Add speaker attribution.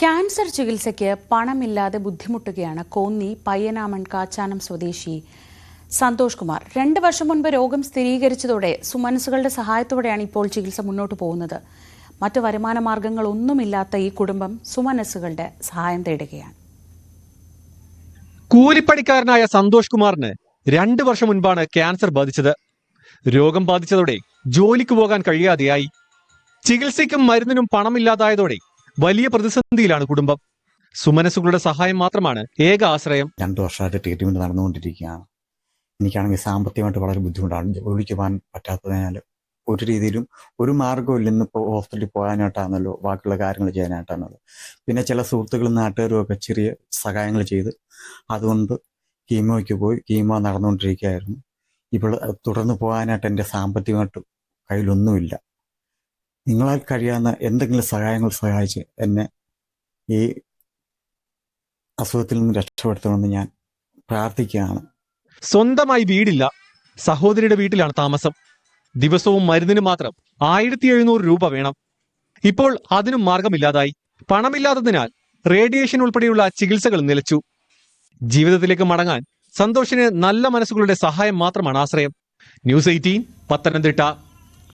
Speaker 1: Cancer ചികിത്സയ്ക്ക് പണമില്ലാതെ ബുദ്ധിമുട്ടുകയാണ് കോന്നി പയ്യനാമൺ കാച്ചാനം സ്വദേശി സന്തോഷ് കുമാർ. രണ്ട് വർഷം മുൻപ് രോഗം സ്ഥിരീകരിച്ചതോടെ സുമനസുകളുടെ സഹായത്തോടെയാണ് ഇപ്പോൾ ചികിത്സ മുന്നോട്ട് പോകുന്നത്. മറ്റു വരുമാന മാർഗങ്ങളൊന്നുമില്ലാത്ത ഈ കുടുംബം സുമനസുകളുടെ സഹായം തേടുകയാണ്.
Speaker 2: കൂലിപ്പണിക്കാരനായ സന്തോഷ് കുമാറിന് രണ്ട് വർഷം മുൻപാണ് ക്യാൻസർ ബാധിച്ചത്. രോഗം ബാധിച്ചതോടെ ജോലിക്ക് പോകാൻ കഴിയാതെയായി. ചികിത്സയ്ക്കും മരുന്നിനും പണമില്ലാതായതോടെ വലിയ പ്രതിസന്ധിയിലാണ് കുടുംബം. സുമനസുകളുടെ സഹായം മാത്രമാണ് ഏക ആശ്രയം.
Speaker 3: രണ്ടു വർഷമായിട്ട് ട്രീറ്റ്മെന്റ് നടന്നുകൊണ്ടിരിക്കുകയാണ്. എനിക്കാണെങ്കിൽ സാമ്പത്തികമായിട്ട് വളരെ ബുദ്ധിമുട്ടാണ്. ജോലിക്ക് പോകാൻ പറ്റാത്തതിനാൽ ഒരു രീതിയിലും ഒരു മാർഗവും ഇല്ലെന്ന് ഇപ്പോൾ ഹോസ്പിറ്റലിൽ പോകാനായിട്ടാണല്ലോ ബാക്കിയുള്ള കാര്യങ്ങൾ ചെയ്യാനായിട്ടാണല്ലോ. പിന്നെ ചില സുഹൃത്തുക്കളും നാട്ടുകാരും ഒക്കെ ചെറിയ സഹായങ്ങൾ ചെയ്ത് അതുകൊണ്ട് കീമോയ്ക്ക് പോയി കീമോ നടന്നുകൊണ്ടിരിക്കുകയായിരുന്നു. ഇപ്പോൾ തുടർന്ന് പോകാനായിട്ട് എന്റെ സാമ്പത്തികമായിട്ട് കയ്യിലൊന്നുമില്ല. നിങ്ങളാൽ കഴിയാവുന്ന എന്തെങ്കിലും സഹായങ്ങൾ സഹായിച്ച് എന്നെ ഈ അസുഖത്തിൽ നിന്ന് രക്ഷപ്പെടുത്തണമെന്ന് ഞാൻ പ്രാർത്ഥിക്കുകയാണ്.
Speaker 2: സ്വന്തമായി വീടില്ല. സഹോദരിയുടെ വീട്ടിലാണ് താമസം. ദിവസവും മരുന്നിന് മാത്രം ആയിരത്തി എഴുന്നൂറ് രൂപ വേണം. ഇപ്പോൾ അതിനും മാർഗമില്ലാതായി. പണമില്ലാത്തതിനാൽ റേഡിയേഷൻ ഉൾപ്പെടെയുള്ള ചികിത്സകൾ നിലച്ചു. ജീവിതത്തിലേക്ക് മടങ്ങാൻ സന്തോഷിന് നല്ല മനസ്സുകളുടെ സഹായം മാത്രമാണ് ആശ്രയം. News eighteen Pathanamthitta.